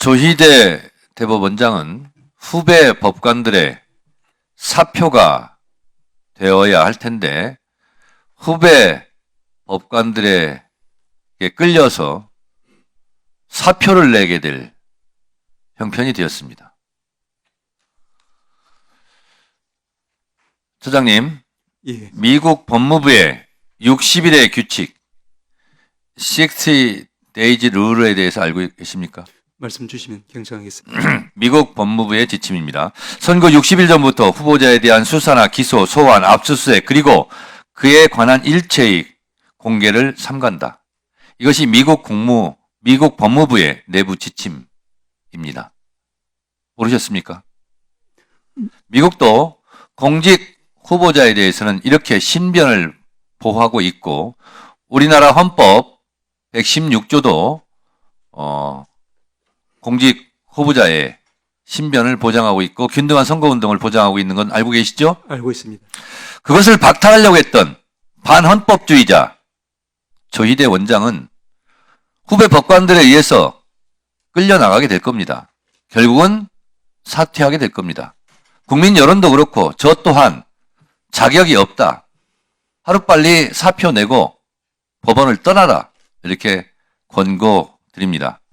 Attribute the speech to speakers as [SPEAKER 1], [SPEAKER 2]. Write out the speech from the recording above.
[SPEAKER 1] 조희대 대법원장은 후배 법관들의 사표가 되어야 할 텐데 후배 법관들에게 끌려서 사표를 내게 될 형편이 되었습니다. 처장님,
[SPEAKER 2] 예,
[SPEAKER 1] 미국 법무부의 60일의 규칙, 60 days 룰에 대해서 알고 계십니까?
[SPEAKER 2] 말씀 주시면 경청하겠습니다.
[SPEAKER 1] 미국 법무부의 지침입니다. 선거 60일 전부터 후보자에 대한 수사나 기소, 소환, 압수수색 그리고 그에 관한 일체의 공개를 삼간다. 이것이 미국 국무, 미국 법무부의 내부 지침입니다. 모르셨습니까? 미국도 공직 후보자에 대해서는 이렇게 신변을 보호하고 있고 우리나라 헌법 116조도 어, 공직 후보자의 신변을 보장하고 있고 균등한 선거운동을 보장하고 있는 건 알고 계시죠?
[SPEAKER 2] 알고 있습니다.
[SPEAKER 1] 그것을 박탈하려고 했던 반헌법주의자 조희대 원장은 후배 법관들에 의해서 끌려나가게 될 겁니다. 결국은 사퇴하게 될 겁니다. 국민 여론도 그렇고 저 또한 자격이 없다. 하루빨리 사표 내고 법원을 떠나라. 이렇게 권고드립니다.